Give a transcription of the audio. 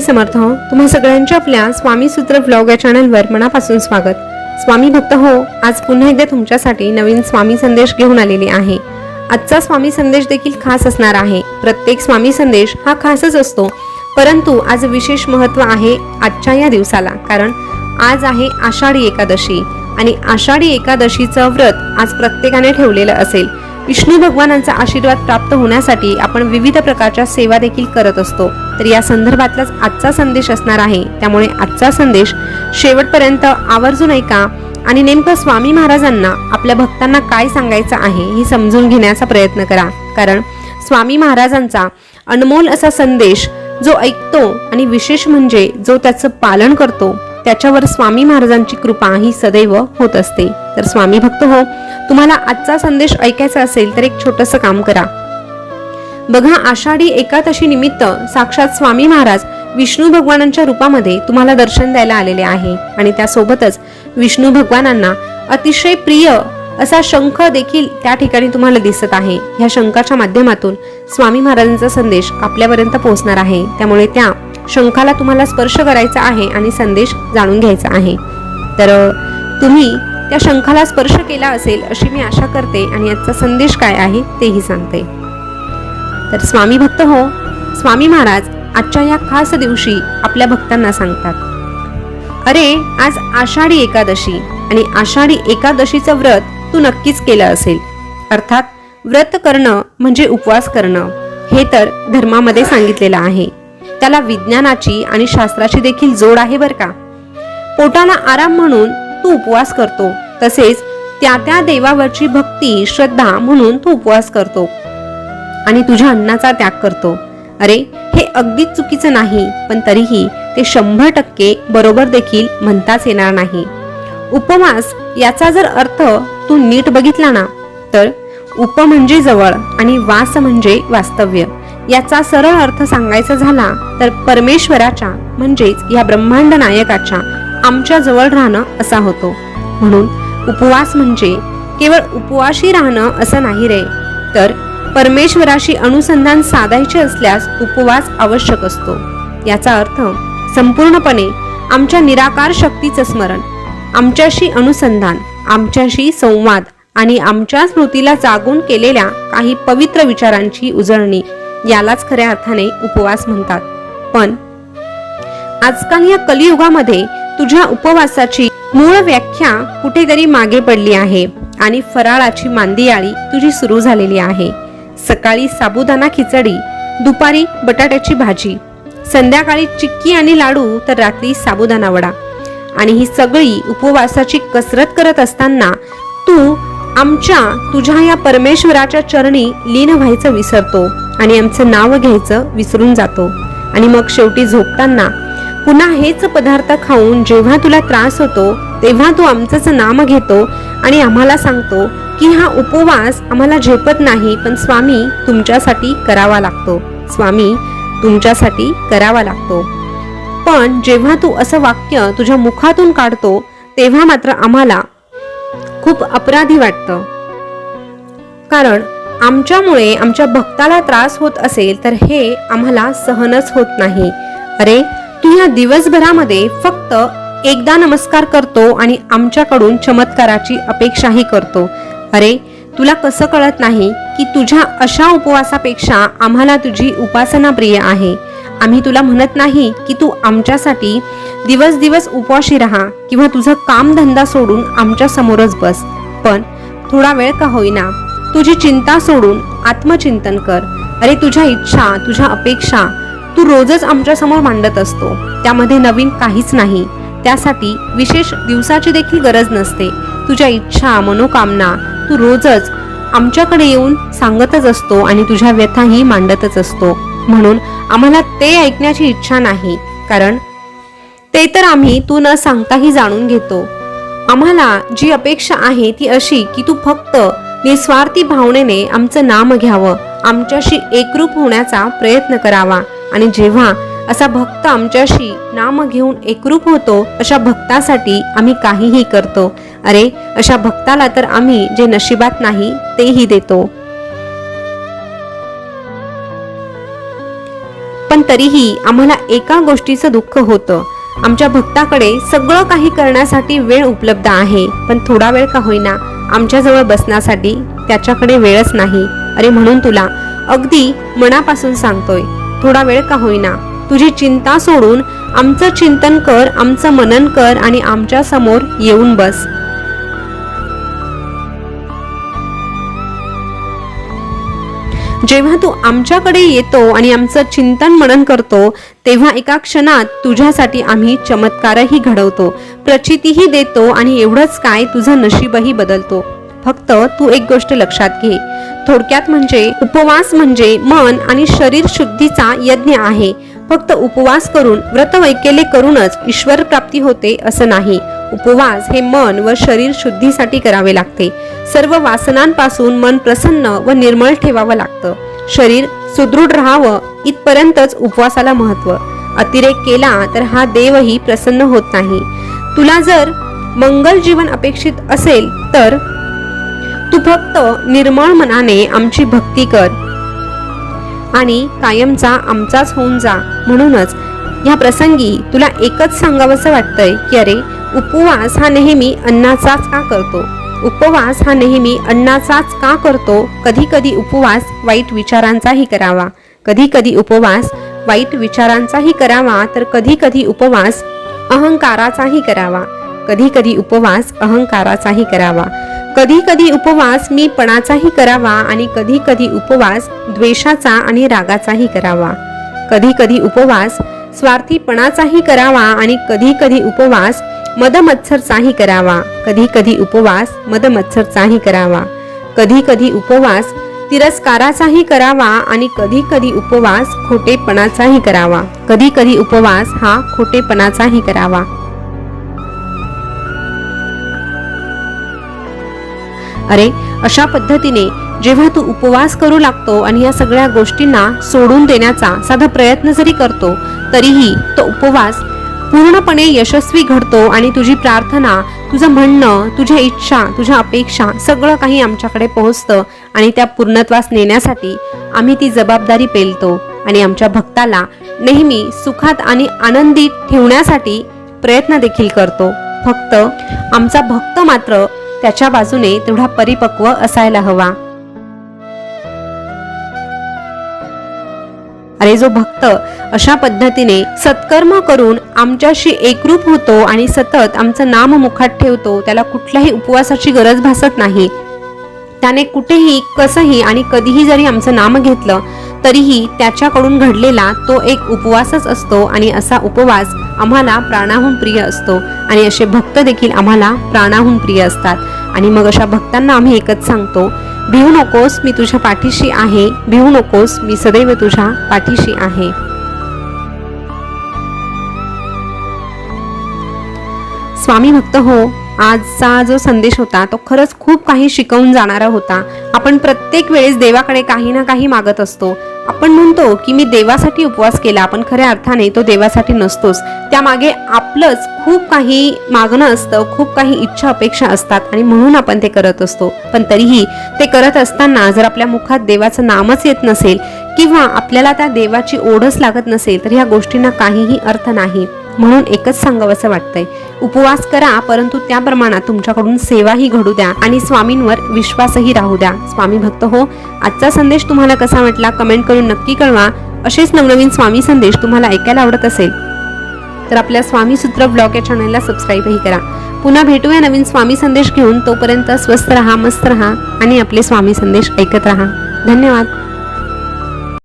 स्वामी समर्थ हो. तुम्हा सगळ्यांच्या आपल्या स्वामी सूत्र ब्लॉग या चॅनलवर मनापासून स्वागत. स्वामी भक्त हो आज पुन्हा एकदा तुमच्यासाठी नवीन स्वामी संदेश घेऊन आलेले आहे. आजचा स्वामी संदेश देखील खास असणार आहे. प्रत्येक स्वामी संदेश हा खासच असतो. परंतु आज विशेष महत्त्व आहे आजच्या या दिवसाला. कारण आज आहे आषाढी एकादशी. आणि आषाढी एकादशीचं व्रत आज प्रत्येकाने ठेवलेलं असेल. विष्णू भगवानांचा आशीर्वाद प्राप्त होण्यासाठी आपण विविध प्रकारच्या सेवा देखील करत असतो. तर या संदर्भातलाच आजचा संदेश असणार आहे. त्यामुळे आजचा संदेश शेवटपर्यंत आवर्जून ऐका आणि नेमकं स्वामी महाराजांना आपल्या भक्तांना काय सांगायचं आहे हे समजून घेण्याचा प्रयत्न करा. कारण स्वामी महाराजांचा अनमोल असा संदेश जो ऐकतो आणि विशेष म्हणजे जो त्याचं पालन करतो त्याच्यावर स्वामी महाराजांची कृपा ही सदैव होत असते. तर स्वामी भक्त हो तुम्हाला आजचा संदेश ऐकायचा असेल तर एक छोटस काम करा. बघा आषाढी एकादशी निमित्त साक्षात स्वामी महाराज विष्णू भगवानांच्या रूपामध्ये तुम्हाला दर्शन द्यायला आलेले आहे. आणि त्यासोबतच विष्णू भगवानांना अतिशय प्रिय असा शंख देखील त्या ठिकाणी तुम्हाला दिसत आहे. ह्या शंखाच्या माध्यमातून स्वामी महाराजांचा संदेश आपल्यापर्यंत पोहोचणार आहे. त्यामुळे त्या शंखाला तुम्हाला स्पर्श करायचा आहे आणि संदेश जाणून घ्यायचा आहे. तर तुम्ही त्या शंखाला स्पर्श केला असेल अशी मी आशा करते आणि आजचा संदेश काय आहे तेही सांगते. तर स्वामी भक्त हो स्वामी महाराज आजच्या या खास दिवशी आपल्या भक्तांना सांगतात. अरे आज आषाढी एकादशी आणि आषाढी एकादशीचं व्रत तू नक्कीच केलं असेल. अर्थात व्रत करणं म्हणजे उपवास करणं हे तर धर्मामध्ये सांगितलेलं आहे. त्याला विज्ञानाची आणि शास्त्राची देखील जोड आहे बरं का? पोटाला आराम म्हणून तू उपवास करतो तसेच त्या त्या देवावरची भक्ती श्रद्धा म्हणून तू उपवास करतो. आणि तुझ्या अन्नाचा त्याग करतो. अरे हे अगदीच चुकीचं नाही पण तरीही ते शंभर टक्के बरोबर देखील म्हणताच येणार नाही. उपवास याचा जर अर्थ तू नीट बघितला ना तर उप म्हणजे जवळ आणि वास म्हणजे वास्तव्य. याचा सरळ अर्थ सांगायचा झाला तर परमेश्वराच्या म्हणजेच या ब्रह्मांड नायकाच्या आमच्या जवळ राहणं असा होतो. म्हणून उपवास म्हणजे केवळ उपवाशी राहणं असं नाही रे तर परमेश्वराशी अनुसंधान साधायचे असल्यास उपवास आवश्यक असतो. याचा अर्थ संपूर्णपणे आमच्या निराकार शक्तीचं स्मरण आमच्याशी अनुसंधान आमच्याशी संवाद आणि आमच्या स्मृतीला जागून केलेल्या काही पवित्र विचारांची उजळणी यालाच खऱ्या अर्थाने उपवास म्हणतात. पण आजकाल या कलियुगामध्ये तुझ्या उपवासाची मूळ व्याख्या कुठेतरी मागे पडली आहे आणि फराळाची मांदियाळी तुझी सुरू झालेली आहे. सकाळी साबुदाणा खिचडी दुपारी बटाट्याची भाजी संध्याकाळी चिक्की आणि लाडू तर रात्री साबुदाणा वडा. आणि ही सगळी उपवासाची कसरत करत असताना तू आमच्या तुझ्या या परमेश्वराच्या चरणी लीन व्हायचं विसरतो आणि आमचं नाव घ्यायचं विसरून जातो. आणि मग शेवटी झोपताना पुन्हा हेच पदार्थ खाऊन जेव्हा तुला त्रास होतो तेव्हा तू आमचंच नाम घेतो आणि आम्हाला सांगतो की हा उपवास आम्हाला झेपत नाही पण स्वामी तुमच्यासाठी करावा लागतो. स्वामी तुमच्यासाठी करावा लागतो. पण जेव्हा तू असं वाक्य तुझ्या मुखातून काढतो तेव्हा मात्र आम्हाला खूप अपराधी वाटतं. कारण आमच्यामुळे आमच्या भक्ताला त्रास होत असेल तर हे आम्हाला सहनच होत नाही. अरे तू या दिवसभरामध्ये फक्त एकदा नमस्कार करतो आणि आमच्याकडून चमत्काराची अपेक्षाही करतो. अरे तुला कसं कळत नाही की तुझ्या अशा उपवासापेक्षा आम्हाला तुझी उपासना प्रिय आहे? आम्ही तुला म्हणत नाही की तू आमच्यासाठी दिवस दिवस उपवाशी राहा किंवा तुझं काम धंदा सोडून आमच्या समोरच बस. पण थोडा वेळ का होईना. तुझी चिंता सोडून आत्मचिंतन कर. अरे तुझ्या इच्छा तुझ्या अपेक्षा तू रोजच आमच्यासमोर मांडत असतो. त्यामध्ये नवीन काहीच नाही. त्यासाठी विशेष दिवसाची देखील गरज नसते. तुझ्या इच्छा मनोकामना तू रोजच आमच्याकडे येऊन सांगतच असतो आणि तुझ्या व्यथाही मांडतच असतो. म्हणून आम्हाला ते ऐकण्याची इच्छा नाही कारण ते तर आम्ही तू न सांगताही जाणून घेतो. आम्हाला जी अपेक्षा आहे ती अशी की तू फक्त निस्वार्थी भावनेने आमचं नाम घ्यावं आमच्याशी एकरूप होण्याचा प्रयत्न करावा आणि जेव्हा असा भक्त आमच्याशी नाम घेऊन एकरूप होतो अशा भक्तासाठी आम्ही काहीही करतो. अरे अशा भक्ताला तर आम्ही जे नशिबात नाही तेही देतो. पण तरीही आम्हाला एका गोष्टीचं दुःख होतं. आमच्या भक्ताकडे सगळं काही करण्यासाठी वेळ उपलब्ध आहे पण थोडा वेळ का होईना आमच्याजवळ बसण्यासाठी त्याच्याकडे वेळच नाही. अरे म्हणून तुला अगदी मनापासून सांगतोय थोडा वेळ का होईना? तुझी चिंता सोडून आमचं चिंतन कर आमचं मनन कर आणि आमच्यासमोर येऊन बस. जेव्हा तू आमच्याकडे येतो आणि आमचं चिंतन मनन करतो तेव्हा एका क्षणात तुझ्यासाठी आम्ही चमत्कारही घडवतो. प्रचितीही देतो आणि एवढंच काय तुझं नशीबही बदलतो. फक्त तू एक गोष्ट लक्षात घे. थोडक्यात म्हणजे उपवास म्हणजे मन आणि शरीर शुद्धीचा यज्ञ आहे. फक्त उपवास करून व्रत वैकेले करूनच ईश्वर प्राप्ती होते असं नाही. उपवास हे मन व शरीर शुद्धीसाठी करावे लागते. सर्व वासनांपासून मन प्रसन्न व निर्मळ ठेवावं लागतं. शरीर सुदृढ राहावं इथपर्यंतच उपवासाला महत्त्व. अतिरेक केला तर हा देवही प्रसन्न होत नाही. तुला जर मंगल जीवन अपेक्षित असेल तर तू फक्त निर्मळ मनाने आमची भक्ती कर. आणि कायमचा आमचाच होऊन जा. म्हणूनच ह्या प्रसंगी तुला एकच सांगावंसं वाटतंय की अरे उपवास हा नेहमी अन्नाचाच का करतो? उपवास हा नेहमी अन्नाचाच का करतो? कधी कधी उपवास वाईट विचारांचाही करावा. कधी कधी उपवास वाईट विचारांचाही करावा तर कधी कधी उपवास अहंकाराचाही करावा. कधी कधी उपवास अहंकाराचाही करावा. कधी कधी उपवास मी पणाचाही करावा आणि कधी कधी उपवास द्वेषाचा आणि रागाचाही करावा. कधी कधी उपवास स्वार्थीपणाचाही करावा आणि कधी कधी उपवास मदमत्सरचाही करावा. कधी कधी उपवास मदमत्सरचाही करावा. कधी कधी उपवास तिरस्काराचाही करावा आणि कधी कधी उपवास खोटेपणाचाही करावा. कधी कधी उपवास हा खोटेपणाचाही करावा. अरे अशा पद्धतीने जेव्हा तू उपवास करू लागतो आणि या सगळ्या गोष्टींना सोडून देण्याचा साधा प्रयत्न जरी करतो तरीही तो उपवास पूर्णपणे यशस्वी घडतो आणि तुझी प्रार्थना तुझं म्हणणं तुझ्या इच्छा तुझ्या अपेक्षा सगळं काही आमच्याकडे पोहोचतं आणि त्या पूर्णत्वास नेण्यासाठी आम्ही ती जबाबदारी पेलतो आणि आमच्या भक्ताला नेहमी सुखात आणि आनंदी ठेवण्यासाठी प्रयत्न देखील करतो. फक्त आमचा भक्त मात्र त्याच्या बाजूने तेवढा परिपक्व असायला हवा. अरे जो भक्त अशा पद्धतीने सत्कर्म करून आमच्याशी एकरूप होतो आणि सतत आमचं नाम मुखात ठेवतो त्याला कुठल्याही उपवासाची गरज भासत नाही. त्याने कुठेही कसंही आणि कधीही जरी आमचं नाम घेतलं तरीही त्याच्याकडून घडलेला तो एक उपवासच असतो आणि असा उपवास आम्हाला प्राणाहून प्रिय असतो. आणि असे भक्त देखील आम्हाला प्राणाहून प्रिय असतात. आणि मग अशा भक्तांना आम्ही एकच सांगतो भिवू नकोस मी तुझ्या पाठीशी आहे. भिवू नकोस मी सदैव तुझ्या पाठीशी आहे. स्वामी भक्त हो आजचा जो संदेश होता तो खरंच खूप काही शिकवून जाणारा होता. आपण प्रत्येक वेळेस देवाकडे काही ना काही मागत असतो. आपण म्हणतो की मी देवासाठी उपवास केला आपण खऱ्या अर्थाने तो देवासाठी नसतोच. त्यामागे आपलंच खूप काही मागणं असतं खूप काही इच्छा अपेक्षा असतात आणि म्हणून आपण ते करत असतो. पण तरीही ते करत असताना जर आपल्या मुखात देवाचं नामच येत नसेल किंवा आपल्याला त्या देवाची ओढच लागत नसेल तर ह्या गोष्टींना काहीही अर्थ नाही. म्हणून एकच सांगावंसं वाटतंय. उपवास करा परंतु त्या प्रमाणात तुमच्याकडून सेवाही घडू द्या आणि स्वामींवर विश्वासही राहू द्या. स्वामी भक्त हो आजचा संदेश तुम्हाला कसा वाटला कमेंट करून नक्की कळवा. असेच नवनवीन स्वामी संदेश तुम्हाला ऐकायला आवडत असेल तर आपल्या स्वामी सूत्र ब्लॉग या चॅनलला सबस्क्राईबही करा. पुन्हा भेटूया नवीन स्वामी संदेश घेऊन. तोपर्यंत स्वस्त रहा मस्त रहा आणि आपले स्वामी संदेश ऐकत रहा. धन्यवाद.